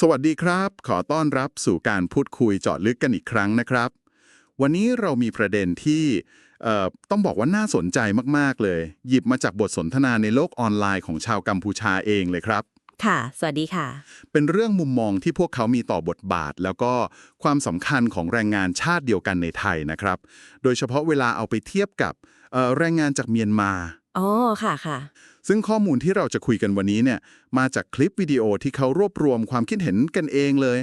สวัสดีครับ ขอต้อนรับสู่การพูดคุยเจาะลึกกันอีกครั้งนะครับ วันนี้เรามีประเด็นที่เอ่อต้องบอกว่าน่าสนใจมากๆเลย หยิบมาจากบทสนทนาในโลกออนไลน์ของชาวกัมพูชาเองเลยครับ ค่ะ สวัสดีค่ะ เป็นเรื่องมุมมองที่พวกเขามีต่อบทบาท แล้วก็ความสำคัญของแรงงานชาติเดียวกันในไทยนะครับ โดยเฉพาะเวลาเอาไปเทียบกับเอ่อแรงงานจากเมียนมาอ๋อค่ะค่ะ ซึ่งข้อมูลที่เราจะคุยกันวันนี้เนี่ยมาจากคลิปวิดีโอที่เขารวบรวมความคิดเห็นกันเองเลย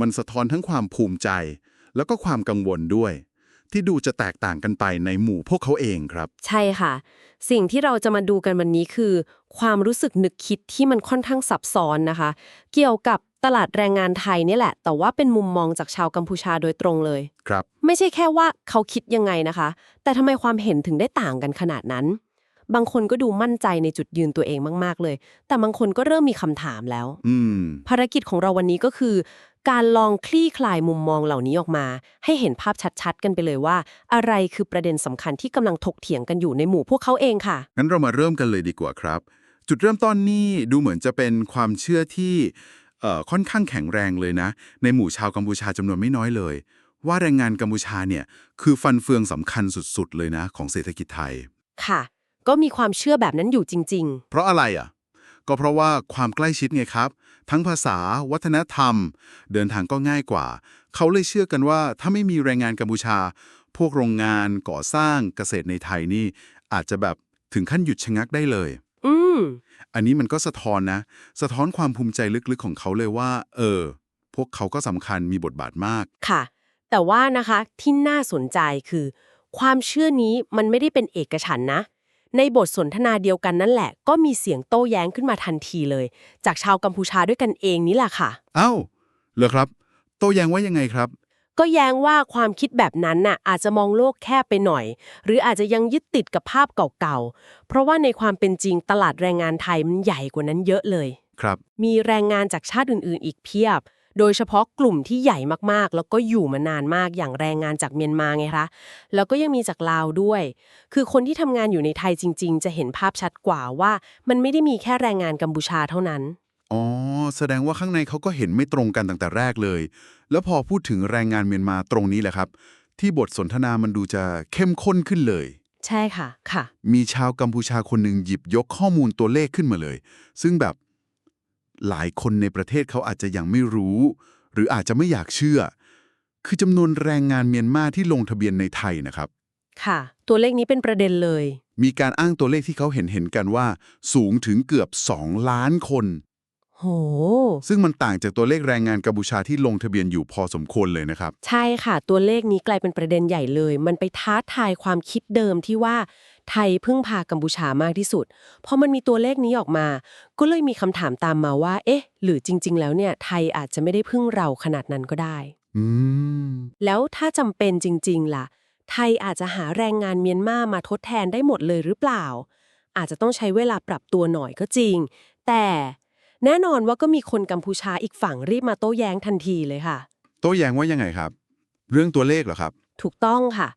มันสะท้อนทั้งความภูมิใจ แล้วก็ความกังวลด้วย ที่ดูจะแตกต่างกันไปในหมู่พวกเขาเองครับ ใช่ค่ะ สิ่งที่เราจะมาดูกันวันนี้คือ ความรู้สึกนึกคิดที่มันค่อนข้างซับซ้อนนะคะ เกี่ยวกับตลาดแรงงานไทยเนี่ยแหละ แต่ว่าเป็นมุมมองจากชาวกัมพูชาโดยตรงเลย ครับ ไม่ใช่แค่ว่าเขาคิดยังไงนะคะ แต่ทำไมความเห็นถึงได้ต่างกันขนาดนั้น บางคนก็ดูมั่นใจในจุดยืนตัวเองมาก ๆ เลย แต่บางคนก็เริ่มมีคำถามแล้วอืมภารกิจของเราวันนี้ก็คือ การลองคลี่คลายมุมมองเหล่านี้ออกมา ให้เห็นภาพชัด ๆ กันไปเลยว่า อะไรคือประเด็นสำคัญที่กำลังถกเถียงกันอยู่ในหมู่พวกเขาเองค่ะ งั้นเรามาเริ่มกันเลยดีกว่าครับ จุดเริ่มต้นนี่ดูเหมือนจะเป็นความเชื่อที่เอ่อค่อนข้างแข็งแรงเลยนะ ในหมู่ชาวกัมพูชาจำนวนไม่น้อยเลย ว่าแรงงานกัมพูชาเนี่ยคือฟันเฟืองสำคัญสุดๆ เลยนะ ของเศรษฐกิจไทยค่ะ ก็มีความเชื่อแบบนั้นอยู่จริง เพราะอะไรอะ ก็เพราะว่าความใกล้ชิดไงครับ ทั้งภาษา วัฒนธรรม เดินทางก็ง่ายกว่า เขาเลยเชื่อกันว่าถ้าไม่มีแรงงานกัมพูชา พวกโรงงานก่อสร้างเกษตรในไทยนี่ อาจจะแบบถึงขั้นหยุดชะงักได้เลย ๆ อืม อันนี้มันก็สะท้อนนะ สะท้อนความภูมิใจลึกๆของเขาเลยว่า เออ พวกเขาก็สำคัญมีบทบาทมาก ค่ะ แต่ว่านะคะที่น่าสนใจคือ ความเชื่อนี้มันไม่ได้เป็นเอกฉันท์นะ ในบทสนทนาเดียวกันนั่นแหละ ก็มีเสียงโต้แย้งขึ้นมาทันทีเลย จากชาวกัมพูชาด้วยกันเองนี่แหละค่ะเอ้าเหรอครับ โต้แย้งว่ายังไงครับ ก็แย้งว่าความคิดแบบนั้นน่ะอาจจะมองโลกแคบไปหน่อย หรืออาจจะยังยึดติดกับภาพเก่าๆ เพราะว่าในความเป็นจริงตลาดแรงงานไทยมันใหญ่กว่านั้นเยอะเลย ครับ มีแรงงานจากชาติอื่นๆ อีกเพียบ โดยเฉพาะกลุ่มที่ใหญ่มากๆ แล้วก็อยู่มานานมากอย่างแรงงานจากเมียนมาไงคะแล้วก็ยังมีจากลาวด้วย คือคนที่ทำงานอยู่ในไทยจริง ๆ จะเห็นภาพชัดกว่าว่า มันไม่ได้มีแค่แรงงานกัมพูชาเท่านั้นอ๋อแสดงว่าข้างในเขาก็เห็นไม่ตรงกันตั้งแต่แรกเลย แล้วพอพูดถึงแรงงานเมียนมาตรงนี้แหละครับ ที่บทสนทนามันดูจะเข้มข้นขึ้นเลย ใช่ค่ะค่ะ มีชาวกัมพูชาคนหนึ่งหยิบยกข้อมูลตัวเลขขึ้นมาเลย ซึ่งแบบ หลายคนในประเทศเขาอาจจะยังไม่รู้ หรืออาจจะไม่อยากเชื่อ คือจำนวนแรงงานเมียนมาที่ลงทะเบียนในไทยนะครับ ค่ะ ตัวเลขนี้เป็นประเด็นเลย มีการอ้างตัวเลขที่เขาเห็นเห็นกันว่า สูงถึงเกือบ 2 ล้านคน โห ซึ่งมันต่างจากตัวเลขแรงงานกัมพูชาที่ลงทะเบียนอยู่พอสมควรเลยนะครับ ใช่ค่ะ ตัวเลขนี้กลายเป็นประเด็นใหญ่เลย มันไปท้าทายความคิดเดิมที่ว่า ไทยพึ่งพากัมพูชามากที่สุด พอมันมีตัวเลขนี้ออกมา ก็เลยมีคำถามตามมาว่า เอ๊ะ หรือจริง ๆ แล้วเนี่ยไทยอาจจะไม่ได้พึ่งเราขนาดนั้นก็ได้อืมแล้วถ้าจำเป็นจริง ๆ ล่ะ ไทยอาจจะหาแรงงานเมียนมามาทดแทนได้หมดเลยหรือเปล่า อาจจะต้องใช้เวลาปรับตัวหน่อยก็จริง แต่แน่นอนว่าก็มีคนกัมพูชาอีกฝั่งรีบมาโต้แย้งทันทีเลยค่ะ โต้แย้งว่ายังไงครับ เรื่องตัวเลขเหรอครับ ถูกต้องค่ะ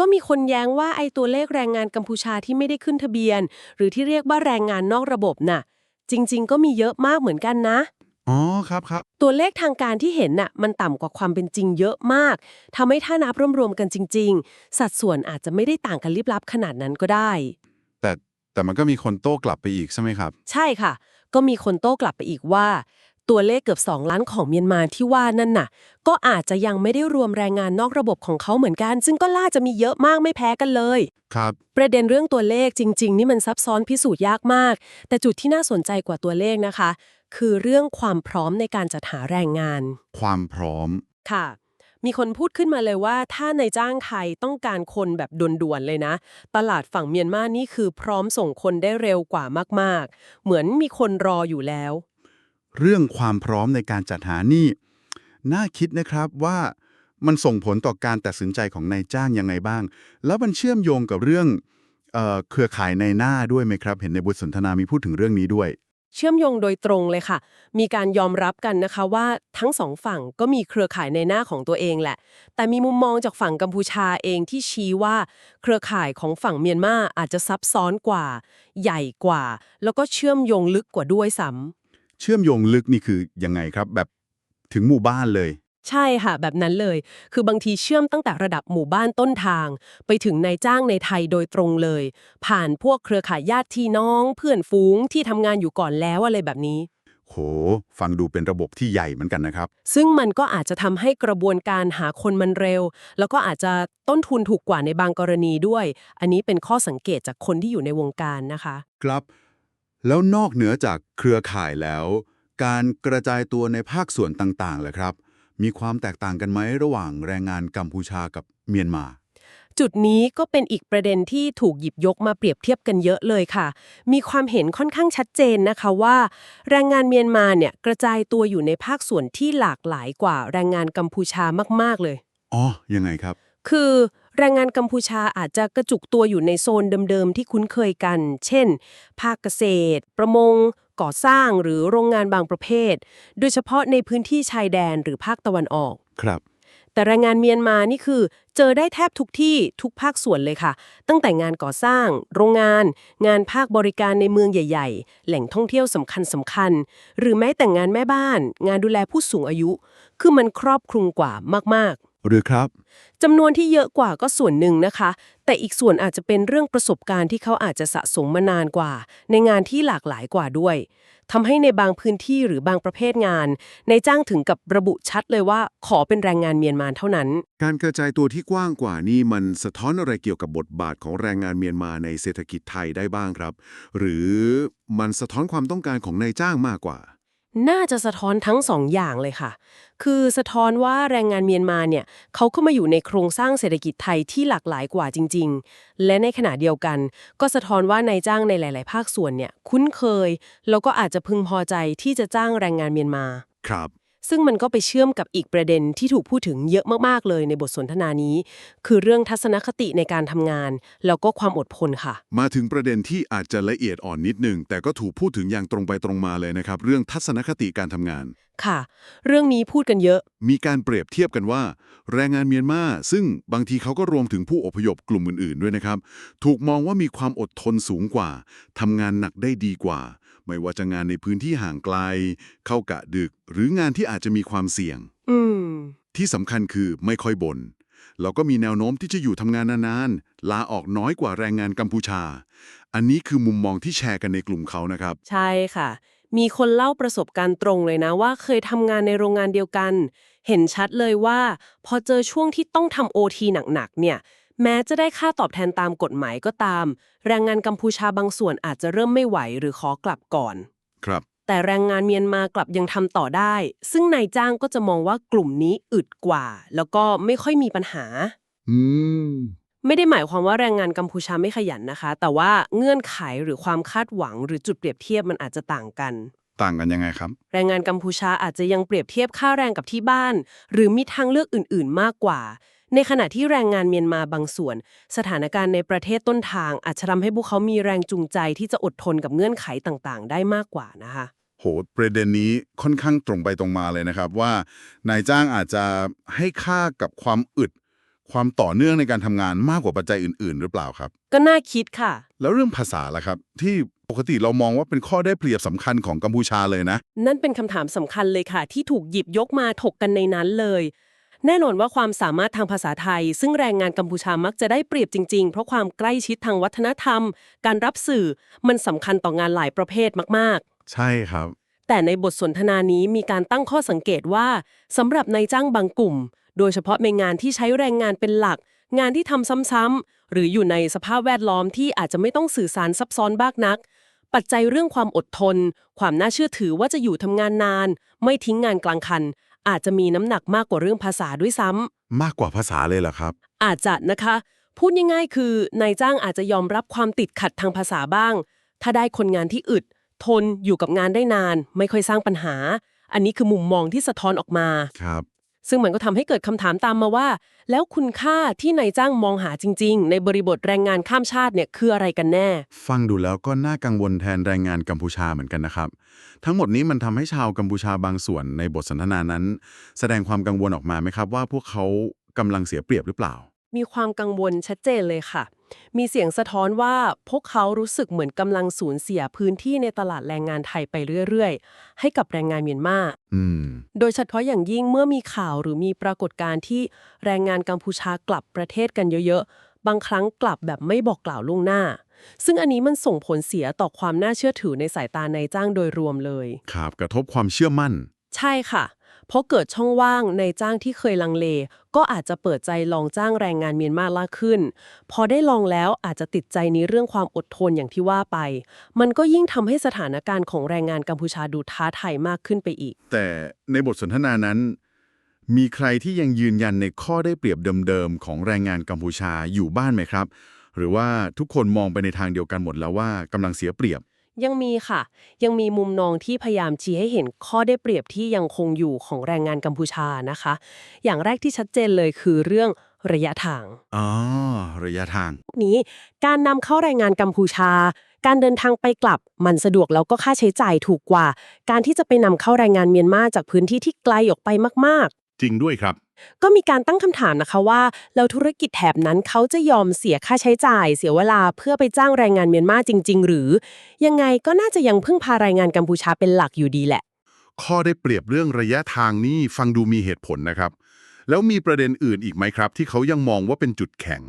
ก็มีคนแย้งว่าไอ้ตัวเลขแรงงานกัมพูชาที่ไม่ได้ขึ้นทะเบียน หรือที่เรียกว่าแรงงานนอกระบบน่ะ จริง ๆ ก็มีเยอะมากเหมือนกันนะ อ๋อครับครับ ตัวเลขทางการที่เห็นน่ะมันต่ำกว่าความเป็นจริงเยอะมากทำให้ถ้านับรวมๆกันจริง ๆ สัดส่วนอาจจะไม่ได้ต่างกันลิบลับขนาดนั้นก็ได้ แต่แต่มันก็มีคนโต้กลับไปอีกใช่ไหมครับ ใช่ค่ะ ก็มีคนโต้กลับไปอีกว่า ตัวเลขเกือบ 2 ล้านของเมียนมาที่ว่านั่นน่ะ ก็อาจจะยังไม่ได้รวมแรงงานนอกระบบของเขาเหมือนกัน ซึ่งก็ล่าจะมีเยอะมากไม่แพ้กันเลย ครับ ประเด็นเรื่องตัวเลขจริง ๆ นี่มันซับซ้อนพิสูจน์ยากมาก แต่จุดที่น่าสนใจกว่าตัวเลขนะคะ คือเรื่องความพร้อมในการจัดหาแรงงาน ความพร้อมค่ะ มีคนพูดขึ้นมาเลยว่า ถ้าในจ้างไทยต้องการคนแบบด่วนๆเลยนะ ตลาดฝั่งเมียนมานี่คือพร้อมส่งคนได้เร็วกว่ามากๆ เหมือนมีคนรออยู่แล้ว เรื่องความพร้อมในการจัดหานี่ น่าคิดนะครับว่ามันส่งผลต่อการตัดสินใจของนายจ้างยังไงบ้าง แล้วมันเชื่อมโยงกับเรื่องเออเครือข่ายในหน้าด้วยไหมครับ เห็นในบทสนทนามีพูดถึงเรื่องนี้ด้วย เชื่อมโยงโดยตรงเลยค่ะ มีการยอมรับกันนะคะว่าทั้งสองฝั่งก็มีเครือข่ายในหน้าของตัวเองแหละ แต่มีมุมมองจากฝั่งกัมพูชาเองที่ชี้ว่า เครือข่ายของฝั่งเมียนมาอาจจะซับซ้อนกว่า ใหญ่กว่า แล้วก็เชื่อมโยงลึกกว่าด้วยซ้ำ เชื่อมโยงลึกนี่คือยังไงครับ แบบถึงหมู่บ้านเลย ใช่ค่ะ แบบนั้นเลย คือบางทีเชื่อมตั้งแต่ระดับหมู่บ้านต้นทาง ไปถึงนายจ้างในไทยโดยตรงเลย ผ่านพวกเครือข่ายญาติพี่น้อง เพื่อนฝูงที่ทำงานอยู่ก่อนแล้วอะไรแบบนี้ โห ฟังดูเป็นระบบที่ใหญ่เหมือนกันนะครับ ซึ่งมันก็อาจจะทำให้กระบวนการหาคนมันเร็ว แล้วก็อาจจะต้นทุนถูกกว่าในบางกรณีด้วย อันนี้เป็นข้อสังเกตจากคนที่อยู่ในวงการนะคะ ครับ แล้วนอกเหนือจากเครือข่ายแล้ว การกระจายตัวในภาคส่วนต่างๆล่ะครับ มีความแตกต่างกันไหมระหว่างแรงงานกัมพูชากับเมียนมาจุดนี้ก็เป็นอีกประเด็นที่ถูกหยิบยกมาเปรียบเทียบกันเยอะเลยค่ะ มีความเห็นค่อนข้างชัดเจนนะคะว่า แรงงานเมียนมาเนี่ยกระจายตัวอยู่ในภาคส่วนที่หลากหลายกว่าแรงงานกัมพูชามาก ๆ เลย อ๋อ ยังไงครับ คือ แรงงานกัมพูชาอาจจะกระจุกตัวอยู่ในโซนเดิมๆ ที่คุ้นเคยกัน เช่น ภาคเกษตร ประมง ก่อสร้างหรือโรงงานบางประเภท โดยเฉพาะในพื้นที่ชายแดนหรือภาคตะวันออก ครับ แต่แรงงานเมียนมานี่คือ เจอได้แทบทุกที่ทุกภาคส่วนเลยค่ะ ตั้งแต่งานก่อสร้าง โรงงาน งานภาคบริการในเมืองใหญ่ ๆ แหล่งท่องเที่ยวสำคัญสำคัญๆหรือแม้แต่งานแม่บ้าน งานดูแลผู้สูงอายุ คือมันครอบคลุมกว่ามากๆ หรือครับจำนวนที่เยอะกว่าก็ส่วนหนึ่งนะคะ แต่อีกส่วนอาจจะเป็นเรื่องประสบการณ์ที่เขาอาจจะสะสมมานานกว่า ในงานที่หลากหลายกว่าด้วยทำให้ในบางพื้นที่หรือบางประเภทงานในจ้างถึงกับระบุชัดเลยว่าขอเป็นแรงงานเมียนมาเท่านั้น การกระจายตัวที่กว้างกว่านี่มันสะท้อนอะไรเกี่ยวกับบทบาทของแรงงานเมียนมาในเศรษฐกิจไทยได้บ้างครับ หรือมันสะท้อนความต้องการของนายจ้างมากกว่า น่าจะสะท้อนทั้งสองอย่างเลยค่ะ คือสะท้อนว่าแรงงานเมียนมาเนี่ยเขาเข้ามาอยู่ในโครงสร้างเศรษฐกิจไทยที่หลากหลายกว่าจริง ๆ และในขณะเดียวกัน ก็สะท้อนว่านายจ้างในหลาย ๆ ภาคส่วนเนี่ยคุ้นเคย แล้วก็อาจจะพึงพอใจที่จะจ้างแรงงานเมียนมา ครับ ซึ่งมันก็ไปเชื่อมกับอีกประเด็นที่ถูกพูดถึงเยอะมากๆเลยในบทสนทนานี้ คือเรื่องทัศนคติในการทำงาน แล้วก็ความอดทนค่ะ มาถึงประเด็นที่อาจจะละเอียดอ่อนนิดหนึง แต่ก็ถูกพูดถึงอย่างตรงไปตรงมาเลยนะครับ เรื่องทัศนคติการทำงาน ค่ะ เรื่องนี้พูดกันเยอะ มีการเปรียบเทียบกันว่า แรงงานเมียนมาซึ่งบางทีเขาก็รวมถึงผู้อพยพกลุ่มอื่นๆด้วยนะครับ ถูกมองว่ามีความอดทนสูงกว่าทำงานหนักได้ดีกว่า ไม่ว่าจะงานในพื้นที่ห่างไกล เข้ากะดึก หรืองานที่อาจจะมีความเสี่ยง อืม ที่สำคัญคือไม่ค่อยบน่นแล้วก็มีแนวโน้มที่จะอยู่ทำงานนานๆ ลาออกน้อยกว่าแรงงานกัมพูชา อันนี้คือมุมมองที่แชร์กันในกลุ่มเขานะครับ ใช่ค่ะ มีคนเล่าประสบการณ์ตรงเลยนะว่าเคยทำงานในโรงงานเดียวกัน เห็นชัดเลยว่า พอเจอช่วงที่ต้องทำโอทีหนักๆเนี่ย แม้จะได้ค่าตอบแทนตามกฎหมายก็ตาม แรงงานกัมพูชาบางส่วนอาจจะเริ่มไม่ไหวหรือขอกลับก่อน ครับ แต่แรงงานเมียนมากลับยังทำต่อได้ ซึ่งนายจ้างก็จะมองว่ากลุ่มนี้อึดกว่า แล้วก็ไม่ค่อยมีปัญหา อืม ไม่ได้หมายความว่าแรงงานกัมพูชาไม่ขยันนะคะ แต่ว่าเงื่อนไขหรือความคาดหวัง หรือจุดเปรียบเทียบมันอาจจะต่างกัน ต่างกันยังไงครับ แรงงานกัมพูชาอาจจะยังเปรียบเทียบค่าแรงกับที่บ้าน หรือมีทางเลือกอื่น ๆ มากกว่า ในขณะที่แรงงานเมียนมาบางส่วน สถานการณ์ในประเทศต้นทางอาจจะทำให้พวกเขามีแรงจูงใจที่จะอดทนกับเงื่อนไขต่างๆ ได้มากกว่านะคะโหประเด็นนี้ค่อนข้างตรงไปตรงมาเลยนะครับว่านายจ้างอาจจะให้ค่ากับความอึด ความต่อเนื่องในการทำงานมากกว่าปัจจัยอื่น ๆ หรือเปล่าครับ ก็น่าคิดค่ะ แล้วเรื่องภาษาล่ะครับ ที่ปกติเรามองว่าเป็นข้อได้เปรียบสำคัญของกัมพูชาเลยนะ นั่นเป็นคำถามสำคัญเลยค่ะ ที่ถูกหยิบยกมาถกกันในนั้นเลย แน่นอนว่าความสามารถทางภาษาไทย ซึ่งแรงงานกัมพูชามักจะได้เปรียบจริงๆ เพราะความใกล้ชิดทางวัฒนธรรม การรับสื่อมันสำคัญต่องานหลายประเภทมากใช่ครับ ๆ แต่ในบทสนทนานี้มีการตั้งข้อสังเกตว่าสำหรับนายจ้างบางกลุ่ม โดยเฉพาะในงานที่ใช้แรงงานเป็นหลัก งานที่ทำซ้ำๆหรืออยู่ในสภาพแวดล้อมที่อาจจะไม่ต้องสื่อสารซับซ้อนบ้างนัก ปัจจัยเรื่องความอดทน ความน่าเชื่อถือว่าจะอยู่ทำงานนาน ไม่ทิ้งงานกลางคัน อาจจะมีน้ำหนักมากกว่าเรื่องภาษาด้วยซ้ำมากกว่าภาษาเลยเหรอครับอาจจะนะคะ พูดง่ายๆ คือนายจ้างอาจจะยอมรับความติดขัดทางภาษาบ้าง ถ้าได้คนงานที่อึด ทนอยู่กับงานได้นาน ไม่ค่อยสร้างปัญหา อันนี้คือมุมมองที่สะท้อนออกมา ครับ ซึ่งมันก็ทำให้เกิดคำถามตามมาว่า แล้วคุณค่าที่นายจ้างมองหาจริง ๆ ในบริบทแรงงานข้ามชาติเนี่ยคืออะไรกันแน่ ฟังดูแล้วก็น่ากังวลแทนแรงงานกัมพูชาเหมือนกันนะครับ ทั้งหมดนี้มันทำให้ชาวกัมพูชาบางส่วนในบทสนทนานั้น แสดงความกังวลออกมาไหมครับว่าพวกเขากำลังเสียเปรียบหรือเปล่า มีความกังวลชัดเจนเลยค่ะ มีเสียงสะท้อนว่าพวกเขารู้สึกเหมือนกำลังสูญเสียพื้นที่ในตลาดแรงงานไทยไปเรื่อยๆ ให้กับแรงงานเมียนมาอืมโดยเฉพาะอย่างยิ่งเมื่อมีข่าวหรือมีปรากฏการณ์ที่แรงงานกัมพูชากลับประเทศกันเยอะๆ บางครั้งกลับแบบไม่บอกกล่าวล่วงหน้า ซึ่งอันนี้มันส่งผลเสียต่อความน่าเชื่อถือในสายตานายจ้างโดยรวมเลย ครับ กระทบความเชื่อมั่น ใช่ค่ะ เพราะเกิดช่องว่างในจ้างที่เคยลังเล ก็อาจจะเปิดใจลองจ้างแรงงานเมียนมามาขึ้น พอได้ลองแล้วอาจจะติดใจในเรื่องความอดทนอย่างที่ว่าไป มันก็ยิ่งทำให้สถานการณ์ของแรงงานกัมพูชาดูท้าทายมากขึ้นไปอีก แต่ในบทสนทนานั้น มีใครที่ยังยืนยันในข้อได้เปรียบเดิมๆของแรงงานกัมพูชาอยู่บ้านไหมครับ หรือว่าทุกคนมองไปในทางเดียวกันหมดแล้วว่ากำลังเสียเปรียบ ยังมีค่ะ ยังมีมุมมองที่พยายามชี้ให้เห็นข้อได้เปรียบที่ยังคงอยู่ของแรงงานกัมพูชานะคะ อย่างแรกที่ชัดเจนเลยคือเรื่องระยะทาง อ๋อ ระยะทาง นี้การนำเข้าแรงงานกัมพูชา การเดินทางไปกลับมันสะดวกแล้วก็ค่าใช้จ่ายถูกกว่า การที่จะไปนำเข้าแรงงานเมียนมาจากพื้นที่ที่ไกลออกไปมาก จริงด้วยครับๆก็มีการตั้งคำถามนะคะว่าแล้วธุรกิจแถบนั้นเขาจะยอมเสียค่าใช้จ่าย เสียเวลาเพื่อไปจ้างแรงงานเมียนมาจริง ๆ หรือ ยังไงก็น่าจะยังพึ่งพาแรงงานกัมพูชาเป็นหลักอยู่ดีแหละ ข้อได้เปรียบเรื่องระยะทางนี่ฟังดูมีเหตุผลนะครับ แล้วมีประเด็นอื่นอีกไหมครับ ที่เขายังมองว่าเป็นจุดแข็ง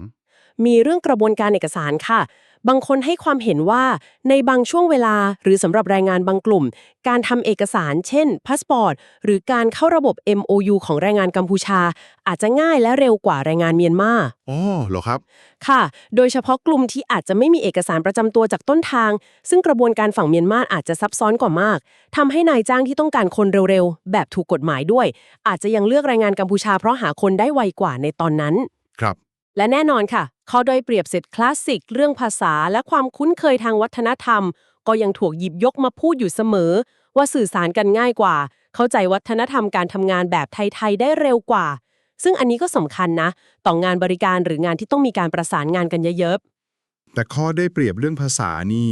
มีเรื่องกระบวนการเอกสารค่ะ บางคนให้ความเห็นว่าในบางช่วงเวลาหรือสำหรับแรงงานบางกลุ่ม การทำเอกสาร เช่นพาสปอร์ตหรือการเข้าระบบ MOU ของแรงงานกัมพูชา อาจจะง่ายและเร็วกว่าแรงงานเมียนมาอ๋อเหรอครับ ค่ะ โดยเฉพาะกลุ่มที่อาจจะไม่มีเอกสารประจำตัวจากต้นทาง ซึ่งกระบวนการฝั่งเมียนมาอาจจะซับซ้อนกว่ามากทำให้นายจ้างที่ต้องการคนเร็วๆแบบถูกกฎหมายด้วย อาจจะยังเลือกแรงงานกัมพูชาเพราะหาคนได้ไวกว่าในตอนนั้น ครับ และแน่นอนค่ะ ข้อโดยเปรียบเสร็จคลาสสิก เรื่องภาษาและความคุ้นเคยทางวัฒนธรรม ก็ยังถูกหยิบยกมาพูดอยู่เสมอ ว่าสื่อสารกันง่ายกว่า เข้าใจวัฒนธรรมการทำงานแบบไทย ๆ ได้เร็วกว่า ซึ่งอันนี้ก็สำคัญนะ ต่องานบริการหรืองานที่ต้องมีการประสานงานกันเยอะแต่ข้อได้เปรียบเรื่องภาษานี่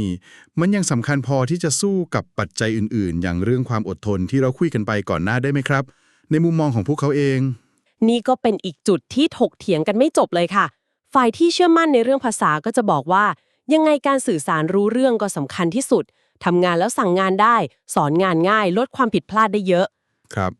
มันยังสำคัญพอที่จะสู้กับปัจจัยอื่น ๆ อย่างเรื่องความอดทนที่เราคุยกันไปก่อนหน้าได้ไหมครับ ในมุมมองของพวกเขาเอง นี่ก็เป็นอีกจุดที่ถกเถียงกันไม่จบเลยค่ะ ฝ่ายที่เชื่อมั่นในเรื่องภาษาก็จะบอกว่า ยังไงการสื่อสารรู้เรื่องก็สำคัญที่สุดทำงานแล้วสั่งงานได้ สอนงานง่าย ลดความผิดพลาดได้เยอะ ครับ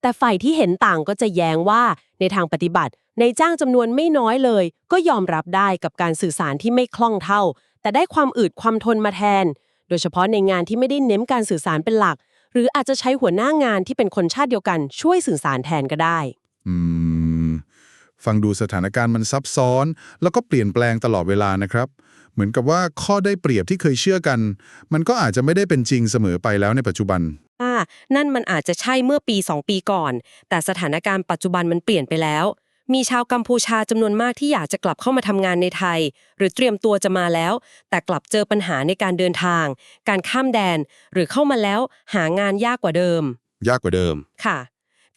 แต่ฝ่ายที่เห็นต่างก็จะแย้งว่าในทางปฏิบัติในจ้างจำนวนไม่น้อยเลย ก็ยอมรับได้กับการสื่อสารที่ไม่คล่องเท่า แต่ได้ความอืดความทนมาแทน โดยเฉพาะในงานที่ไม่ได้เน้นการสื่อสารเป็นหลัก หรืออาจจะใช้หัวหน้างานที่เป็นคนชาติเดียวกันช่วยสื่อสารแทนก็ได้อืม ฟังดูสถานการณ์มันซับซ้อน แล้วก็เปลี่ยนแปลงตลอดเวลานะครับ เหมือนกับว่าข้อได้เปรียบที่เคยเชื่อกัน มันก็อาจจะไม่ได้เป็นจริงเสมอไปแล้วในปัจจุบันอ่านั่นมันอาจจะใช่เมื่อปี 2 ปีก่อน แต่สถานการณ์ปัจจุบันมันเปลี่ยนไปแล้ว มีชาวกัมพูชาจำนวนมากที่อยากจะกลับเข้ามาทำงานในไทย หรือเตรียมตัวจะมาแล้ว แต่กลับเจอปัญหาในการเดินทาง การข้ามแดน หรือเข้ามาแล้วหางานยากกว่าเดิม ยากกว่าเดิมค่ะ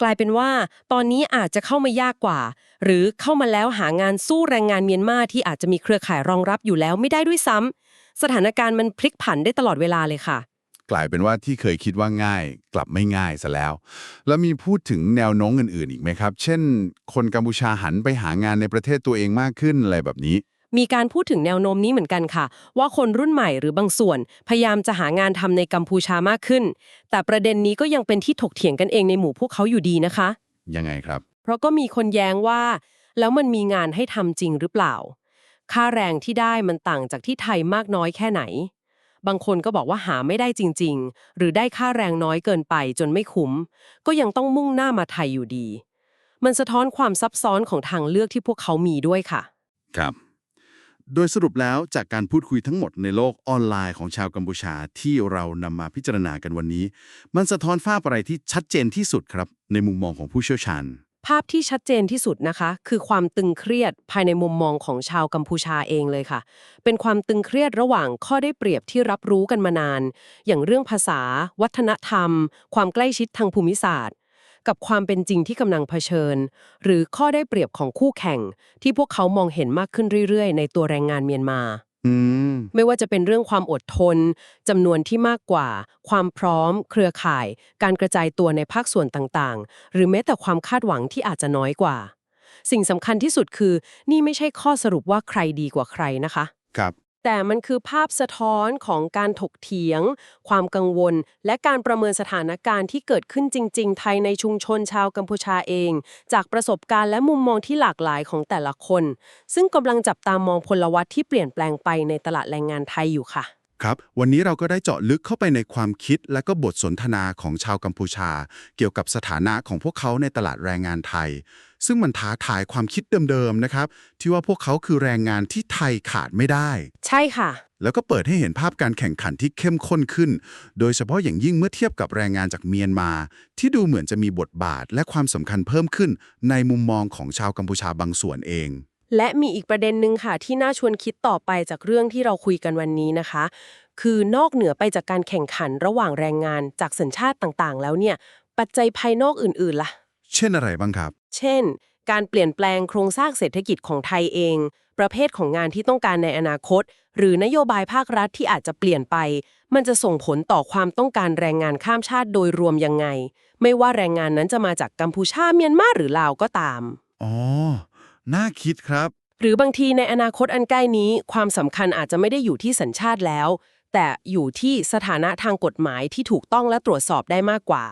กลายเป็นว่า ตอนนี้อาจจะเข้ามายากกว่า หรือเข้ามาแล้วหางานสู้แรงงานเมียนมาที่อาจจะมีเครือข่ายรองรับอยู่แล้วไม่ได้ด้วยซ้ำสถานการณ์มันพลิกผันได้ตลอดเวลาเลยค่ะ กลายเป็นว่าที่เคยคิดว่าง่าย กลับไม่ง่ายซะแล้ว แล้วมีพูดถึงแนวโน้มอื่นๆอีกไหมครับ เช่น คนกัมพูชาหันไปหางานในประเทศตัวเองมากขึ้นอะไรแบบนี้ มีการพูดถึงแนวโน้มนี้เหมือนกันค่ะ ว่าคนรุ่นใหม่หรือบางส่วน พยายามจะหางานทำในกัมพูชามากขึ้น แต่ประเด็นนี้ก็ยังเป็นที่ถกเถียงกันเองในหมู่พวกเขาอยู่ดีนะคะ ยังไงครับ เพราะก็มีคนแย้งว่า แล้วมันมีงานให้ทำจริงหรือเปล่า ค่าแรงที่ได้มันต่างจากที่ไทยมากน้อยแค่ไหน บางคนก็บอกว่าหาไม่ได้จริง ๆ หรือได้ค่าแรงน้อยเกินไปจนไม่คุ้ม ก็ยังต้องมุ่งหน้ามาไทยอยู่ดี มันสะท้อนความซับซ้อนของทางเลือกที่พวกเขามีด้วยค่ะ ครับ โดยสรุปแล้วจากการพูดคุยทั้งหมดในโลกออนไลน์ของชาวกัมพูชาที่เรานำมาพิจารณากันวันนี้ มันสะท้อนภาพอะไรที่ชัดเจนที่สุดครับ ในมุมมองของผู้เชี่ยวชาญ ภาพที่ชัดเจนที่สุดนะคะ คือความตึงเครียดภายในมุมมองของชาวกัมพูชาเองเลยค่ะ เป็นความตึงเครียดระหว่างข้อได้เปรียบที่รับรู้กันมานาน อย่างเรื่องภาษา วัฒนธรรม ความใกล้ชิดทางภูมิศาสตร์ กับความเป็นจริงที่กำลังเผชิญ หรือข้อได้เปรียบของคู่แข่ง ที่พวกเขามองเห็นมากขึ้นเรื่อยๆ ในตัวแรงงานเมียนมาอืมไม่ว่าจะเป็นเรื่องความอดทนจำนวนที่มากกว่า ความพร้อม เครือข่าย การกระจายตัวในภาคส่วนต่างๆ หรือแม้แต่ความคาดหวังที่อาจจะน้อยกว่า สิ่งสำคัญที่สุดคือ นี่ไม่ใช่ข้อสรุปว่าใครดีกว่าใครนะคะ ครับ แต่มันคือภาพสะท้อนของการถกเถียง ความกังวล และการประเมินสถานการณ์ที่เกิดขึ้นจริงๆไทยในชุมชนชาวกัมพูชาเอง จากประสบการณ์และมุมมองที่หลากหลายของแต่ละคน ซึ่งกำลังจับตามองพลวัตที่เปลี่ยนแปลงไปในตลาดแรงงานไทยอยู่ค่ะ ครับ วันนี้เราก็ได้เจาะลึกเข้าไปในความคิดและก็บทสนทนาของชาวกัมพูชา เกี่ยวกับสถานะของพวกเขาในตลาดแรงงานไทย ซึ่งมันท้าทายความคิดเดิมๆนะครับ ที่ว่าพวกเขาคือแรงงานที่ไทยขาดไม่ได้ ใช่ค่ะ แล้วก็เปิดให้เห็นภาพการแข่งขันที่เข้มข้นขึ้น โดยเฉพาะอย่างยิ่งเมื่อเทียบกับแรงงานจากเมียนมา ที่ดูเหมือนจะมีบทบาทและความสำคัญเพิ่มขึ้น ในมุมมองของชาวกัมพูชาบางส่วนเองและมีอีกประเด็นหนึ่งค่ะ ที่น่าชวนคิดต่อไปจากเรื่องที่เราคุยกันวันนี้นะคะ คือนอกเหนือไปจากการแข่งขันระหว่างแรงงานจากสัญชาติต่างๆ แล้วเนี่ย ปัจจัยภายนอกอื่นๆล่ะ เช่นอะไรบ้างครับ เช่น การเปลี่ยนแปลงโครงสร้างเศรษฐกิจของไทยเอง ประเภทของงานที่ต้องการในอนาคต หรือนโยบายภาครัฐที่อาจจะเปลี่ยนไป มันจะส่งผลต่อความต้องการแรงงานข้ามชาติโดยรวมยังไง ไม่ว่าแรงงานนั้นจะมาจากกัมพูชาเมียนมาหรือลาวก็ตาม อ๋อ น่าคิดครับ หรือบางทีในอนาคตอันใกล้นี้ ความสำคัญอาจจะไม่ได้อยู่ที่สัญชาติแล้ว แต่อยู่ที่สถานะทางกฎหมายที่ถูกต้องและตรวจสอบได้มากกว่า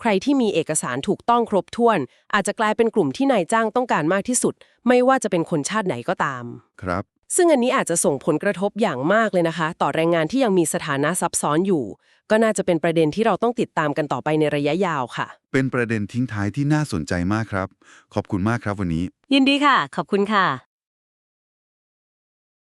ใครที่มีเอกสารถูกต้องครบถ้วน อาจจะกลายเป็นกลุ่มที่นายจ้างต้องการมากที่สุด ไม่ว่าจะเป็นคนชาติไหนก็ตาม ครับ ซึ่งอันนี้อาจจะส่งผลกระทบอย่างมากเลยนะคะ ต่อแรงงานที่ยังมีสถานะซับซ้อนอยู่ ก็น่าจะเป็นประเด็นที่เราต้องติดตามกันต่อไปในระยะยาวค่ะ เป็นประเด็นทิ้งท้ายที่น่าสนใจมากครับ ขอบคุณมากครับวันนี้ ยินดีค่ะ ขอบคุณค่ะ